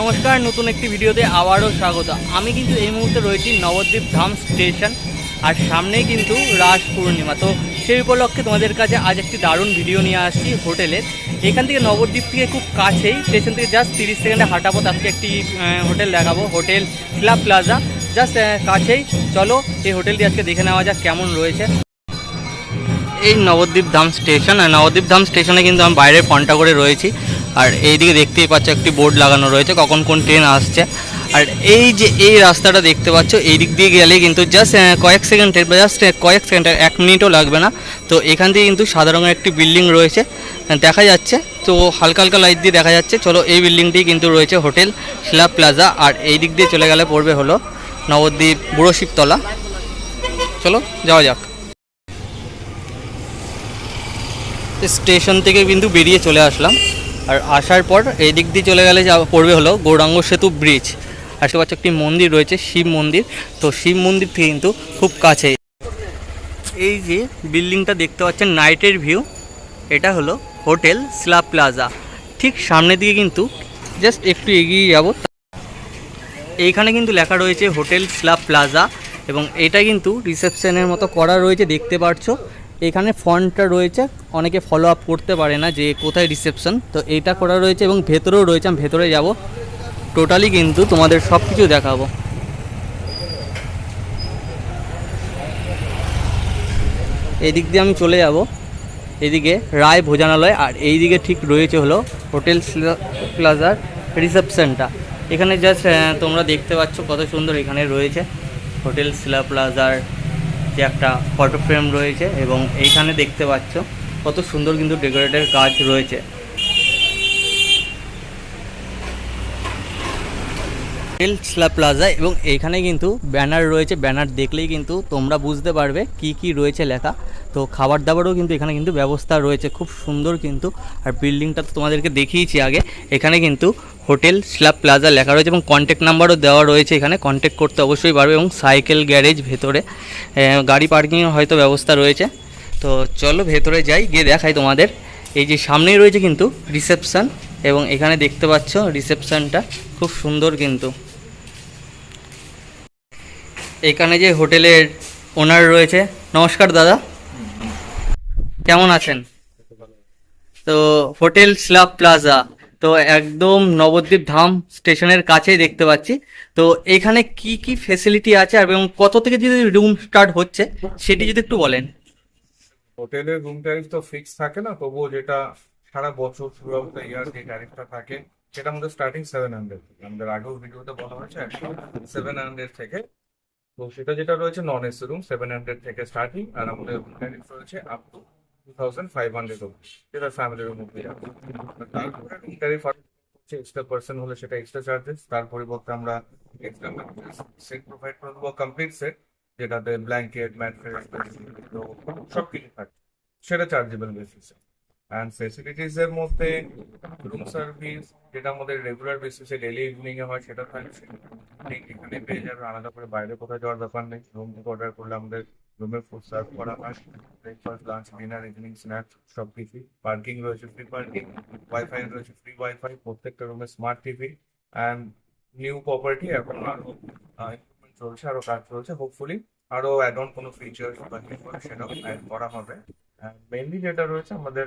নমস্কার, নতুন একটি ভিডিওতে আবারও স্বাগত। আমি কিন্তু এই মুহূর্তে রয়েছি নবদ্বীপ ধাম স্টেশন, আর সামনেই কিন্তু রাস পূর্ণিমা। তো সেই উপলক্ষে তোমাদের কাছে আজ একটি দারুণ ভিডিও নিয়ে আসছি হোটেলের এখান থেকে নবদ্বীপ থেকে খুব কাছেই, স্টেশন থেকে জাস্ট তিরিশ সেকেন্ডে হাঁটাবো তাকে একটি হোটেল দেখাবো, হোটেল ক্লাব প্লাজা। জাস্ট কাছেই, চলো এই হোটেলটি আজকে দেখে নেওয়া যাক কেমন রয়েছে। এই নবদ্বীপ ধাম স্টেশন নবদ্বীপ ধাম স্টেশনে কিন্তু আমি বাইরে ফোনটা করে রয়েছি। আর এইদিকে দেখতেই পাচ্ছ একটি বোর্ড লাগানো রয়েছে, কখন কোন ট্রেন আসছে। আর এই যে এই রাস্তাটা দেখতে পাচ্ছ এই দিক দিয়ে গেলে কিন্তু জাস্ট কয়েক সেকেন্ডের জাস্ট কয়েক সেকেন্ডের এক মিনিটও লাগবে না। তো এখান থেকে কিন্তু সাদা রঙের একটি বিল্ডিং রয়েছে, দেখা যাচ্ছে। তো হালকা হালকা লাইট দিয়ে দেখা যাচ্ছে। চলো এই বিল্ডিংটি কিন্তু রয়েছে হোটেল শিলা প্লাজা আর এই দিক দিয়ে চলে গেলে পড়বে হলো নবদ্বীপ বুড়ো শিবতলা। চলো যাওয়া যাক। স্টেশন থেকে কিন্তু বেরিয়ে চলে আসলাম। আর আসার পর এই দিক দিয়ে চলে গেলে যা পড়বে হলো গৌরাঙ্গ সেতু ব্রিজ আসতে পাচ্ছ একটি মন্দির রয়েছে, শিব মন্দির। তো শিব মন্দির থেকে কিন্তু খুব কাছে। এই যে বিল্ডিংটা দেখতে পাচ্ছেন, নাইটের ভিউ এটা হলো হোটেল স্লাব প্লাজা। ঠিক সামনের দিকে কিন্তু জাস্ট একটু এগিয়ে যাব। এইখানে কিন্তু লেখা রয়েছে হোটেল স্লাব প্লাজা এবং এটা কিন্তু রিসেপশনের মতো করা রয়েছে, দেখতে পারছ এখানে ফন্টটা রয়েছে। অনেকে ফলো আপ করতে পারে না যে কোথায় রিসেপশন তো এইটা করা রয়েছে এবং ভেতরেও রয়েছে। আমি ভেতরে যাব। টোটালি কিন্তু তোমাদের সব কিছু দেখাবো। এদিক দিয়ে আমি চলে যাব। এদিকে রায় ভোজনালয় আর এইদিকে ঠিক রয়েছে হলো হোটেল প্লাজার রিসেপশনটা এখানে জাস্ট তোমরা দেখতে পাচ্ছ কত সুন্দর এখানে রয়েছে। হোটেল, শিলা প্লাজার যে একটা ফটো ফ্রেম রয়েছে এবং এইখানে দেখতে পাচ্ছ কত সুন্দর কিন্তু ডেকোরেটের কাজ রয়েছে। হোটেল প্লাজা এবং এইখানে কিন্তু ব্যানার রয়েছে। ব্যানার দেখলেই কিন্তু তোমরা বুঝতে পারবে কি কি রয়েছে লেখা। তো খাবার দাবারও কিন্তু এখানে কিন্তু ব্যবস্থা রয়েছে, খুব সুন্দর কিন্তু। আর বিল্ডিংটা তো তোমাদেরকে দেখিয়েছি আগে। এখানে কিন্তু হোটেল স্ল্যাব প্লাজা লেখা রয়েছে এবং কন্ট্যাক্ট নাম্বারও দেওয়া রয়েছে এখানে। কন্ট্যাক্ট করতে অবশ্যই পারবে এবং সাইকেল গ্যারেজ ভেতরে গাড়ি পার্কিংয়ের হয়তো ব্যবস্থা রয়েছে। তো চলো ভেতরে যাই, গিয়ে দেখাই তোমাদের। এই যে সামনেই রয়েছে কিন্তু রিসেপশন এবং এখানে দেখতে পাচ্ছ রিসেপশনটা, খুব সুন্দর কিন্তু। এখানে যে হোটেলের ওনার রয়েছে, নমস্কার দাদা। কেমন আছেন? তো হোটেল স্লাব প্লাজা, তো একদম নবদ্বীপ ধাম স্টেশনের কাছেই দেখতে পাচ্ছি। তো এখানে কি কি ফেসিলিটি আছে আর এবং কত থেকে যদি রুম স্টার্ট হচ্ছে, সেটি যদি একটু বলেন। হোটেলের রুম ট্যারিফ তো ফিক্স থাকে না, তবুও যেটা সারা বছর থ্রু আউট ইয়ার যে ট্যারিফটা থাকে, সেটা আমাদের স্টার্টিং সেভেন হান্ড্রেড আমাদের আগেও ভিডিওতে বলা হয়েছে সেভেন হান্ড্রেড থেকে। তো সেটা যেটা রয়েছে non AC room seven hundred থেকে স্টার্টিং আর আমাদের রুম ট্যারিফ রয়েছে আপ টু এক্সট্রা চার্জেস তার পরিবর্তে আমরা এক্সট্রা করে দেবো ব্ল্যাঙ্কেট থাকে। সেটা অ্যান্ড ফেসিলিটিস এর মধ্যে রুম সার্ভিস যেটা আমাদের রেগুলার ইভিনিং এ হয়, সেটা পেয়ে যাবে, আলাদা করে বাইরে কোথাও যাওয়ার ব্যাপার নেই। রুম অর্ডার করলে আমাদের রুমে ফুড সার্ভ করা হয় breakfast lunch dinner evening snacks সব কিছুই পার্কিং রয়েছে ফ্রি পার্কিং ওয়াইফাই রয়েছে ফ্রি ওয়াইফাই প্রত্যেকটা রুমে smart TV and new property এখন আরও ইমপ্রুভমেন্ট চলছে, আরও কাজ চলছে হোপফুলি আরও অ্যাড অন কোনো ফিচার্স বা সেটাও অ্যাড করা হবে। মেনলি যেটা রয়েছে আমাদের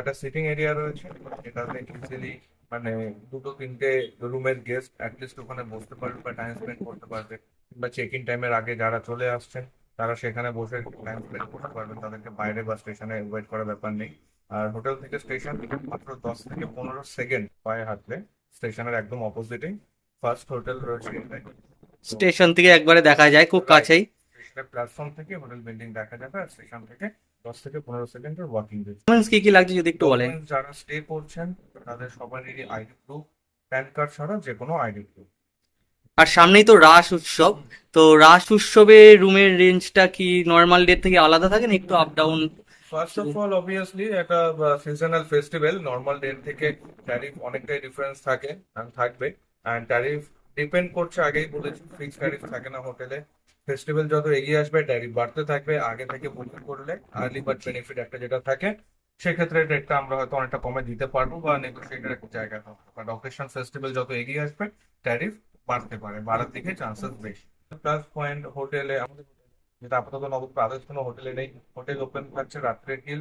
একটা সিটিং এরিয়া রয়েছে, যেটাতে ইজিলি মানে দুটো তিনটে রুমের গেস্ট অ্যাটলিস্ট ওখানে বসতে পারবে বা টাইম স্পেন্ড করতে পারবে, কিংবা চেক ইন টাইমের আগে যারা চলে আসছেন। তারা সেখানে বসে টাইম স্পেন্ড করতে পারবেন। তাদেরকে বাইরে বা স্টেশনে ওয়েট করার ব্যাপার নেই। আর হোটেল থেকে স্টেশন মাত্র দশ থেকে পনেরো সেকেন্ড পায়ে হাঁটলে স্টেশনের একদম অপোজিটেই ফার্স্ট হোটেল রয়েছে স্টেশন থেকে একবারে দেখা যায় খুব কাছেই। প্ল্যাটফর্ম থেকে হোটেল বিল্ডিং দেখা যাবে আর স্টেশন থেকে দশ থেকে পনেরো সেকেন্ডের ওয়াকিং Documents কি কি লাগছে যদি একটু বলেন? যারা স্টে করছেন তাদের সবারই আইডি প্রুফ প্যান কার্ড ছাড়া যে কোনো আইডি প্রুফ আর সামনেই তো রাস উৎসব। তো রাস উৎসবে রুমের রেঞ্জটা কি নর্মাল ডেট থেকে আলাদা থাকে না একটু up down first of all obviously একটা সিজনাল ফেস্টিভ্যাল নর্মাল ডে থেকে ট্যারিফ অনেকটাই ডিফারেন্স থাকে থাকবে। অ্যান্ড ট্যারিফ ডিপেন্ড করছে, আগেই বলেছি ফিক্স ট্যারিফ থাকে না হোটেলে ফেস্টিভ্যাল যত এগিয়ে আসবে ট্যারিফ বাড়তে থাকবে, আগে থেকে বুকিং করলে আর্লি বার্ড বেনিফিট একটা যেটা থাকে, সেক্ষেত্রে রেটটা আমরা হয়তো অনেকটা কমে দিতে পারব বা নেগোসিয়েটের একটা জায়গা হবে। বাট অকেশন ফেস্টিভ্যাল যত এগিয়ে আসবে ট্যারিফ বাড়তে পারে বাড়ার দিকে চান্সেস বেশি। প্লাস পয়েন্ট হোটেলে আমাদের যেটা আপাতত নবদ্বীপে আদার্স কোনো হোটেলে নেই হোটেল ওপেন থাকছে রাত্রে টিল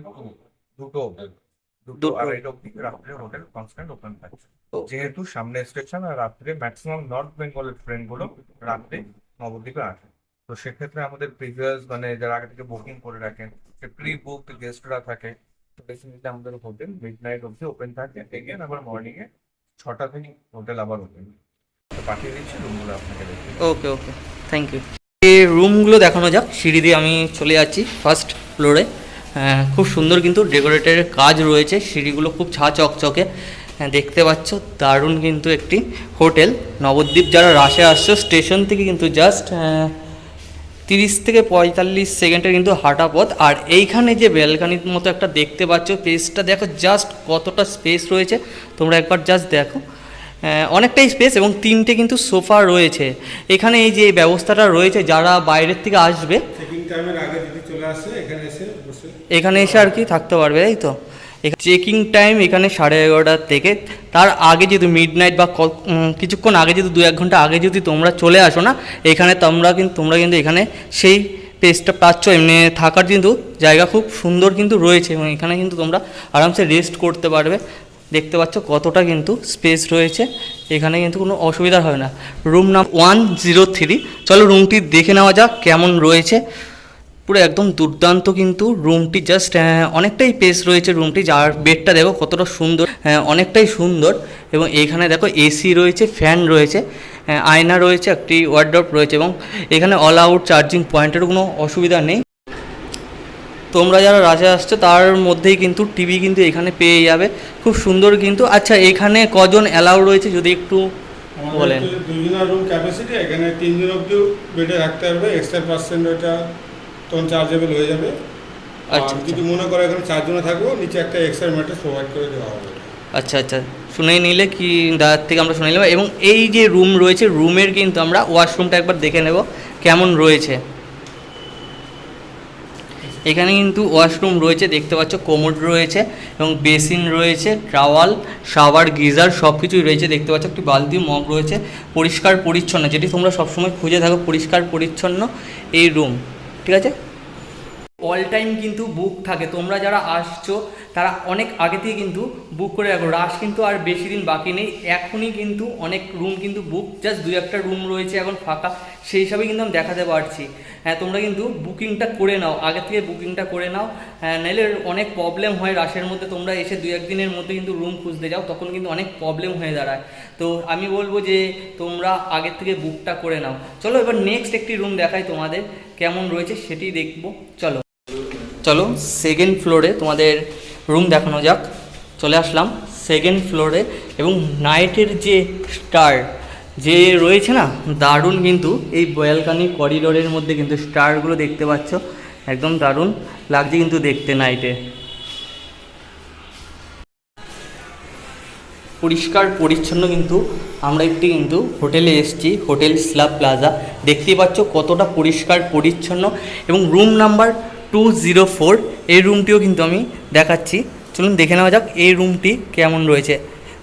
দুটো অবধি। দুটো। আড়াইটা অব্দি রাত্রে হোটেল কনস্ট্যান্ট ওপেন থাকছে। যেহেতু সামনে স্টেশন আর রাত্রে ম্যাক্সিমাম নর্থ বেঙ্গলের ট্রেনগুলো রাত্রে নবদ্বীপে আসে। তো সেক্ষেত্রে আমাদের প্রিভিয়াস মানে যারা আগে থেকে বুকিং করে রাখেন যে প্রি বুকড গেস্টরা থাকে তো বেসিক্যালি আমাদের হোটেল মিড নাইট অব্দি ওপেন থাকে। এগেন আবার মর্নিং এ ছটা থেকে হোটেল আবার ওপেন রুমগুলো ওকে ওকে থ্যাংক ইউ এই রুমগুলো দেখানো যাক। সিঁড়ি দিয়ে আমি চলে যাচ্ছি ফার্স্ট ফ্লোরে খুব সুন্দর কিন্তু ডেকোরেটের কাজ রয়েছে। সিঁড়িগুলো খুব ছা চকচকে। হ্যাঁ, দেখতে পাচ্ছ দারুণ কিন্তু একটি হোটেল। নবদ্বীপ যারা রাশে আসছো স্টেশন থেকে কিন্তু জাস্ট তিরিশ থেকে পঁয়তাল্লিশ সেকেন্ডের কিন্তু হাঁটা পথ। আর এইখানে যে ব্যালকানির মতো একটা দেখতে পাচ্ছ স্পেসটা দেখো জাস্ট কতটা স্পেস রয়েছে। তোমরা একবার জাস্ট দেখো। অনেকটাই স্পেস এবং তিনটে কিন্তু সোফা রয়েছে। এখানে এই যে ব্যবস্থাটা রয়েছে যারা বাইরের থেকে আসবে এখানে এসে আর কি থাকতে পারবে তাই তো। চেকিং টাইম এখানে সাড়ে এগারোটার থেকে। তার আগে যদি মিড নাইট বা কিছুক্ষণ আগে যদি দু এক ঘণ্টা আগে যদি তোমরা চলে আসো না এখানে তোমরা কিন্তু তোমরা কিন্তু এখানে সেই পেজটা পাচ্ছ। এমনি থাকার কিন্তু জায়গা খুব সুন্দর কিন্তু রয়েছে এবং এখানে কিন্তু তোমরা আরামসে রেস্ট করতে পারবে। দেখতে পাচ্ছ কতটা কিন্তু স্পেস রয়েছে। এখানে কিন্তু কোনো অসুবিধা হয় না। রুম নাম ওয়ান জিরো থ্রি চলো রুমটি দেখে নেওয়া যাক কেমন রয়েছে। পুরো একদম দুর্দান্ত কিন্তু রুমটি জাস্ট অনেকটাই পেস রয়েছে রুমটি যার বেডটা দেখো কতটা সুন্দর অনেকটাই সুন্দর। এবং এখানে দেখো এসি রয়েছে ফ্যান রয়েছে আয়না রয়েছে, একটি ওয়ার্ড্রপ রয়েছে এবং এখানে অল আউট চার্জিং পয়েন্টের কোনো অসুবিধা নেই। তোমরা যারা রাজা আসছো তার মধ্যেই কিন্তু টিভি কিন্তু এখানে পেয়ে যাবে। খুব সুন্দর কিন্তু। আচ্ছা এখানে কজন অ্যালাউ রয়েছে যদি একটু বলেন। দুজনের রুম ক্যাপাসিটি এখানে তিনজন অব্দিও বেডে রাখতে পারবে। এক্সট্রা পার্সেন্ট ওটা তখন চার্জেবল হয়ে যাবে। আচ্ছা, যদি মনে করো এখানে চারজনে থাকব নিচে একটা এক্সট্রা ম্যাট্রেস প্রোভাইড করে দেওয়া হবে। আচ্ছা আচ্ছা। শুনেই নিলে কি দাদার থেকে আমরা শুনে নিলাম। এবং এই যে রুম রয়েছে রুমের কিন্তু আমরা ওয়াশরুমটা একবার দেখে নেব কেমন রয়েছে। এখানে কিন্তু ওয়াশরুম রয়েছে, দেখতে পাচ্ছ, কোমোড রয়েছে এবং বেসিন রয়েছে, টাওয়াল, শাওয়ার, গিজার সব কিছুই রয়েছে, দেখতে পাচ্ছ, একটি বালতি, মগ রয়েছে, পরিষ্কার পরিচ্ছন্ন, যেটি তোমরা সবসময় খুঁজে থাকো, পরিষ্কার পরিচ্ছন্ন এই রুম, ঠিক আছে? অল টাইম কিন্তু বুক থাকে, তোমরা যারা আসছো তারা অনেক আগে থেকে কিন্তু বুক করে রাখো। রাশ কিন্তু আর বেশি দিন বাকি নেই। এখনই কিন্তু অনেক রুম কিন্তু বুক জাস্ট দুই একটা রুম রয়েছে এখন ফাঁকা। সেই হিসাবে কিন্তু আমি দেখাতে পারছি। হ্যাঁ তোমরা কিন্তু বুকিংটা করে নাও। আগে থেকে বুকিংটা করে নাও। হ্যাঁ নাহলে অনেক প্রবলেম হয় রাশের মধ্যে। তোমরা এসে দু একদিনের মধ্যে কিন্তু রুম খুঁজতে যাও, তখন কিন্তু অনেক প্রবলেম হয়ে দাঁড়ায়। তো আমি বলব যে তোমরা আগের থেকে বুকটা করে নাও। চলো, এবার নেক্সট একটি রুম দেখাই তোমাদের। কেমন রয়েছে সেটি দেখব। চলো। চলো সেকেন্ড ফ্লোরে তোমাদের রুম দেখানো যাক। চলে আসলাম সেকেন্ড ফ্লোরে এবং নাইটের যে স্টার যে রয়েছে না, দারুণ কিন্তু এই বয়ালকানি করিডোরের মধ্যে কিন্তু স্টারগুলো দেখতে পাচ্ছ। একদম দারুণ লাগছে কিন্তু দেখতে নাইটে পরিষ্কার পরিচ্ছন্ন কিন্তু আমরা একটি কিন্তু হোটেলে এসেছি, হোটেল স্ল্যাব প্লাজা। দেখতেই পাচ্ছ কতটা পরিষ্কার পরিচ্ছন্ন এবং room number two zero four এই রুমটিও কিন্তু আমি দেখাচ্ছি। চলুন দেখে নেওয়া যাক এই রুমটি কেমন রয়েছে।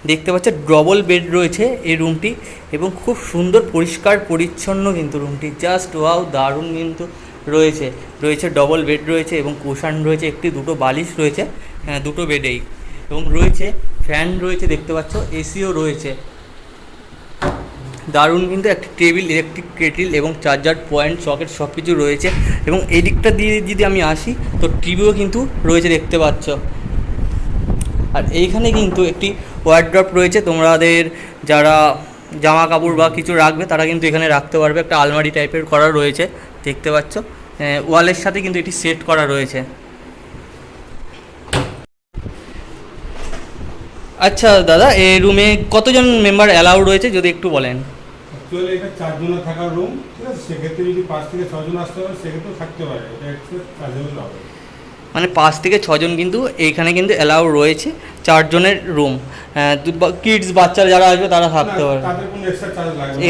দেখতে পাচ্ছ ডবল বেড রয়েছে এই রুমটি এবং খুব সুন্দর পরিষ্কার পরিচ্ছন্ন কিন্তু রুমটি জাস্ট ওয়াও দারুণ কিন্তু রয়েছে। রয়েছে ডবল বেড রয়েছে এবং কুশান রয়েছে। একটি দুটো বালিশ রয়েছে হ্যাঁ, দুটো বেডেই এবং রয়েছে ফ্যান রয়েছে দেখতে পাচ্ছ এসিও রয়েছে। দারুণ কিন্তু একটি টেবিল ইলেকট্রিক কেটিল এবং চার্জার পয়েন্ট সকেট সব কিছু রয়েছে এবং এই দিকটা দিয়ে যদি আমি আসি, তো টিভিও কিন্তু রয়েছে দেখতে পাচ্ছ। আর এইখানে কিন্তু একটি ওয়ার্ড্রপ রয়েছে, তোমাদের যারা জামা কাপড় বা কিছু রাখবে, তারা কিন্তু এখানে রাখতে পারবে। একটা আলমারি টাইপের করা রয়েছে, দেখতে পাচ্ছ। ওয়ালের সাথে কিন্তু এটি সেট করা রয়েছে। আচ্ছা দাদা এই রুমে কতজন মেম্বার অ্যালাউ রয়েছে যদি একটু বলেন? অ্যাকচুয়ালি এটা থাকার রুম ঠিক আছে? সেক্ষেত্রে যদি পাঁচ থেকে ছজন আসতে পারে সেক্ষেত্রেও থাকতে পারে। এটা হবে। মানে পাঁচ থেকে ছজন কিন্তু এইখানে কিন্তু অ্যালাউ রয়েছে চারজনের রুম কিডস বাচ্চারা যারা আসবে তারা থাকতে পারবে।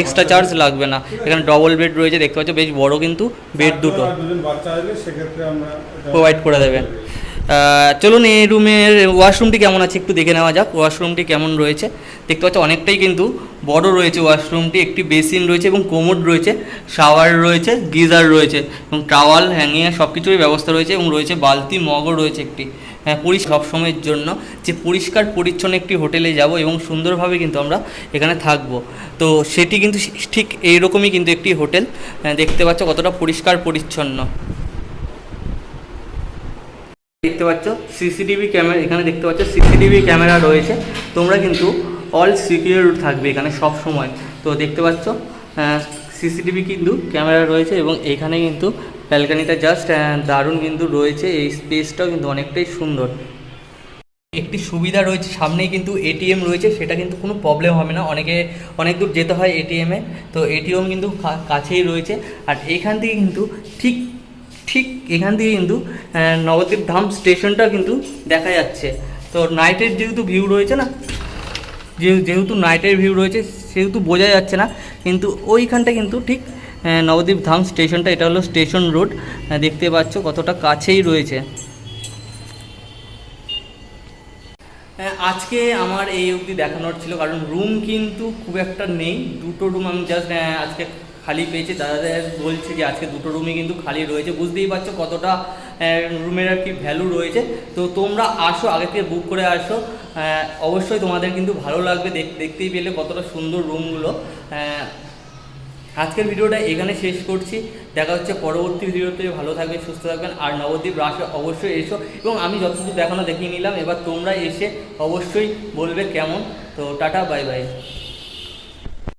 এক্সট্রা চার্জ লাগবে না। এখানে ডবল বেড রয়েছে দেখতে পাচ্ছ বেশ বড় কিন্তু বেড দুটো। Provide করে দেবে। চলুন এই রুমের ওয়াশরুমটি কেমন আছে একটু দেখে নেওয়া যাক। ওয়াশরুমটি কেমন রয়েছে? দেখতে পাচ্ছ, অনেকটাই কিন্তু বড় রয়েছে ওয়াশরুমটি একটি বেসিন রয়েছে এবং কোমোড রয়েছে শাওয়ার রয়েছে, গিজার রয়েছে এবং টাওয়াল হ্যাঙ্গিং সব কিছুরই ব্যবস্থা রয়েছে এবং রয়েছে বালতি, মগও রয়েছে একটি। হ্যাঁ পরিষ্কার সবসময়ের জন্য যে পরিষ্কার পরিচ্ছন্ন একটি হোটেলে যাব এবং সুন্দরভাবে কিন্তু আমরা এখানে থাকব। তো সেটি কিন্তু ঠিক এইরকমই কিন্তু একটি হোটেল। দেখতে পাচ্ছ কতটা পরিষ্কার পরিচ্ছন্ন। দেখতে পাচ্ছ? সিসিটিভি ক্যামেরা এখানে দেখতে পাচ্ছ সিসিটিভি ক্যামেরা রয়েছে। তোমরা কিন্তু অল সিকিউর থাকবে এখানে সব সময়। তো দেখতে পাচ্ছ সিসিটিভি কিন্তু ক্যামেরা রয়েছে এবং এখানে কিন্তু ব্যালকানিটা জাস্ট দারুণ কিন্তু রয়েছে। এই স্পেসটাও কিন্তু অনেকটাই সুন্দর। একটি সুবিধা রয়েছে, সামনেই কিন্তু এটিএম রয়েছে, সেটা কিন্তু কোনো প্রবলেম হবে না। অনেকে, অনেক দূর যেতে হয় এটিএমে তো এটিএম কিন্তু কাছেই রয়েছে। আর এখান থেকে কিন্তু ঠিক ঠিক এখান থেকে কিন্তু নবদ্বীপ ধাম স্টেশনটা কিন্তু দেখা যাচ্ছে। তো নাইটের যেহেতু ভিউ রয়েছে না যেহেতু নাইটের ভিউ রয়েছে, সেহেতু বোঝা যাচ্ছে না, কিন্তু ওইখানটা কিন্তু ঠিক নবদ্বীপ ধাম স্টেশনটা, এটা হলো স্টেশন রোড দেখতে পাচ্ছ কতটা কাছেই রয়েছে। আজকে আমার এই অবধি দেখানোর ছিল, কারণ রুম কিন্তু খুব একটা নেই, দুটো রুম আমি জাস্ট আজকে খালি পেয়েছে, দাদাদের বলছে যে আজকে দুটো রুমই কিন্তু খালি রয়েছে। বুঝতেই পারছ কতটা রুমের আর কি ভ্যালু রয়েছে। তো তোমরা আসো, আগে থেকে বুক করে আসো। অবশ্যই তোমাদের কিন্তু ভালো লাগবে, দেখ- দেখতেই পেলে কতটা সুন্দর রুমগুলো আজকের ভিডিওটা এখানে শেষ করছি। দেখা হচ্ছে পরবর্তী ভিডিওতে ভালো থাকবেন, সুস্থ থাকবেন। আর নবদ্বীপ রাসে অবশ্যই এসো। এবং আমি যতটুকু দেখানো দেখিয়ে নিলাম, এবার তোমরা এসে অবশ্যই বলবে কেমন। তো টাটা বাই বাই